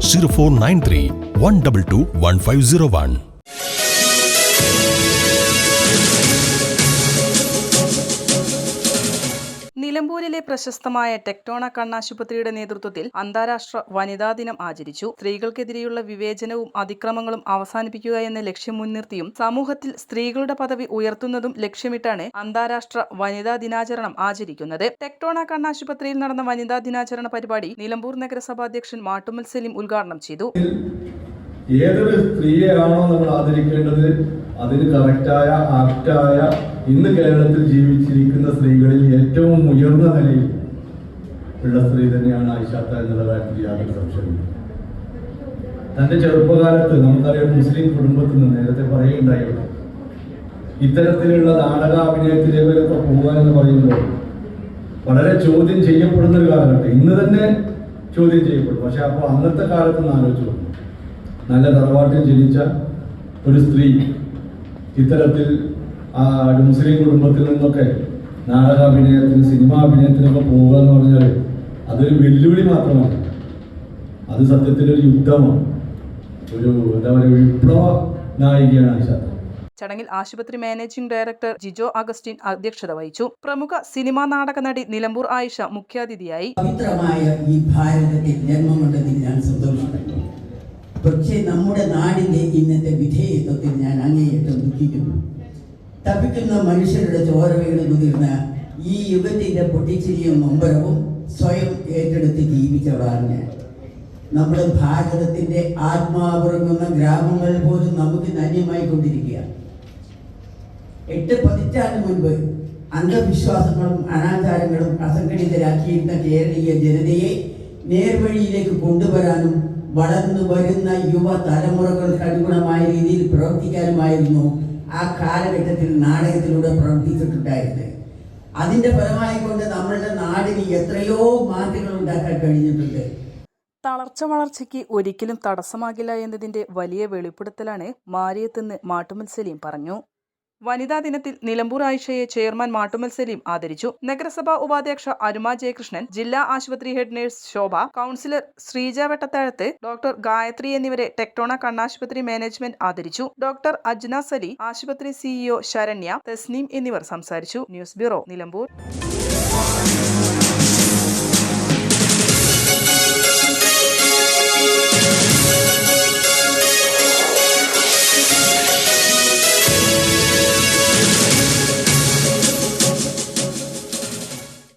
Zero four nine three one double two one five zero one നിലമ്പൂരിലെ പ്രശസ്തമായ ടെക്ടോണ കണ്ണാശുപത്രിയുടെ നേതൃത്വത്തിൽ അന്താരാഷ്ട്ര വനിതാ ദിനം ആചരിച്ചു. സ്ത്രീകൾക്കെതിരെയുള്ള വിവേചനവും അതിക്രമങ്ങളും അവസാനിപ്പിക്കുക എന്ന ലക്ഷ്യം മുൻനിർത്തിയും സമൂഹത്തിൽ സ്ത്രീകളുടെ പദവി ഉയർത്തുന്നതും ലക്ഷ്യമിട്ടാണ് അന്താരാഷ്ട്ര വനിതാ ദിനാചരണം ആചരിക്കുന്നത്. ടെക്ടോണ കണ്ണാശുപത്രിയിൽ നടന്ന വനിതാ ദിനാചരണ പരിപാടി നിലമ്പൂർ നഗരസഭാ അധ്യക്ഷൻ മാട്ടുമൽ സലീം ഉദ്ഘാടനം ചെയ്തു. ഏതൊരു സ്ത്രീയെയാണോ നമ്മൾ ആദരിക്കേണ്ടത്? അതിന് കറക്റ്റായ ആപ്റ്റായ ഇന്ന് കേരളത്തിൽ ജീവിച്ചിരിക്കുന്ന സ്ത്രീകളിൽ ഏറ്റവും ഉയർന്ന നിലയിൽ ഉള്ള സ്ത്രീ തന്നെയാണ് ഐഷാത്ത എന്നുള്ള കാര്യത്തിൽ യാതൊരു സംശയമില്ല തന്റെ ചെറുപ്പകാലത്ത് നമുക്കറിയാം മുസ്ലിം കുടുംബത്തിൽ നിന്ന് നേരത്തെ പറയുകയുണ്ടായിരുന്നു ഇത്തരത്തിലുള്ള നാടകാഭിനയത്തിലേക്കൊക്കെ പോകുക എന്ന് പറയുമ്പോൾ വളരെ ചോദ്യം ചെയ്യപ്പെടുന്ന ഒരു കാലഘട്ടം. ഇന്ന് തന്നെ ചോദ്യം ചെയ്യപ്പെടും. പക്ഷെ അപ്പോൾ അന്നത്തെ കാലത്ത് നിന്ന് ആലോചിച്ചു നല്ല തറവാട്ടിൽ ജനിച്ച ഒരു സ്ത്രീ ഇത്തരത്തിൽ മുസ്ലിം കുടുംബത്തിൽ നിന്നൊക്കെ നാടക അഭിനയത്തിന് സിനിമ അഭിനയത്തിനൊക്കെ പോവുക എന്ന് പറഞ്ഞാൽ അതൊരു വെല്ലുവിളി മാത്രമാണ്. അത് സത്യത്തിൽ ഒരു യുദ്ധമാണ്. ഒരു എന്താ പറയുക വിപ്ലവ നായികയാണ് ചടങ്ങിൽ ആശുപത്രി മാനേജിംഗ് ഡയറക്ടർ ജിജോ അഗസ്റ്റിൻ അധ്യക്ഷത വഹിച്ചു. പ്രമുഖ സിനിമാ നാടക നടി നിലമ്പൂർ ആയിഷ മുഖ്യാതിഥിയായി. പവിത്രമായ ഈ ഭാരതത്തിൽ ജന്മം കൊണ്ടതിൽ ഞാൻ സന്തോഷപ്പെട്ടു പക്ഷേ നമ്മുടെ നാടിന്റെ ഇന്നത്തെ വിധേയത്വത്തിൽ ഞാൻ അങ്ങേയറ്റം ദുഃഖിക്കുന്നു. തപിക്കുന്ന മനുഷ്യരുടെ ചോര വീണ് മുതിർന്ന ഈ യുഗത്തിന്റെ പൊട്ടിച്ചിരിയും മുമ്പരവും സ്വയം ഏറ്റെടുത്ത് ജീവിച്ചവളാണ് ഞാൻ. നമ്മുടെ ഭാരതത്തിന്റെ ആത്മാവുറങ്ങുന്ന ഗ്രാമങ്ങൾ പോലും നമുക്ക് നന്യമായി കൊണ്ടിരിക്കുക എട്ട് പതിറ്റാണ്ട് മുൻപ് അന്ധവിശ്വാസങ്ങളും അനാചാരങ്ങളും അസംഘടിതരാക്കിയിരുന്ന കേരളീയ ജനതയെ നേർവഴിയിലേക്ക് കൊണ്ടുവരാനും വളർന്നു വരുന്ന യുവ തലമുറകൾക്ക് അനുഗുണമായ രീതിയിൽ പ്രവർത്തിക്കാനുമായിരുന്നു ആ കാലഘട്ടത്തിൽ നാടകത്തിലൂടെ പ്രവർത്തിച്ചിട്ടുണ്ടായിരുന്നത് അതിന്റെ ഫലമായി കൊണ്ട് നമ്മളുടെ നാടിന് എത്രയോ മാറ്റങ്ങൾ ഉണ്ടാക്കാൻ കഴിഞ്ഞിട്ടുണ്ട്. തളർച്ച വളർച്ചയ്ക്ക് ഒരിക്കലും തടസ്സമാകില്ല എന്നതിന്റെ വലിയ വെളിപ്പെടുത്തലാണ് മാരിയത്തെന്ന് മാട്ടുമൽ സലീം പറഞ്ഞു. വനിതാ ദിനത്തിൽ നിലമ്പൂർ ആയിഷയെ ചെയർമാൻ മാട്ടുമൽ സലീം ആദരിച്ചു. നഗരസഭാ ഉപാധ്യക്ഷ അരുമ ജയകൃഷ്ണൻ ജില്ലാ ആശുപത്രി head nurse Shobha councillor Sreeja Vettathazhath doctor Gayathri എന്നിവരെ ടെക്ടോണ കണ്ണാശുപത്രി മാനേജ്മെന്റ് ആദരിച്ചു. ഡോക്ടർ അജ്ന സലി ആശുപത്രി സിഇഒ ശരണ്യ തസ്നീം എന്നിവർ സംസാരിച്ചു. News bureau Nilambur.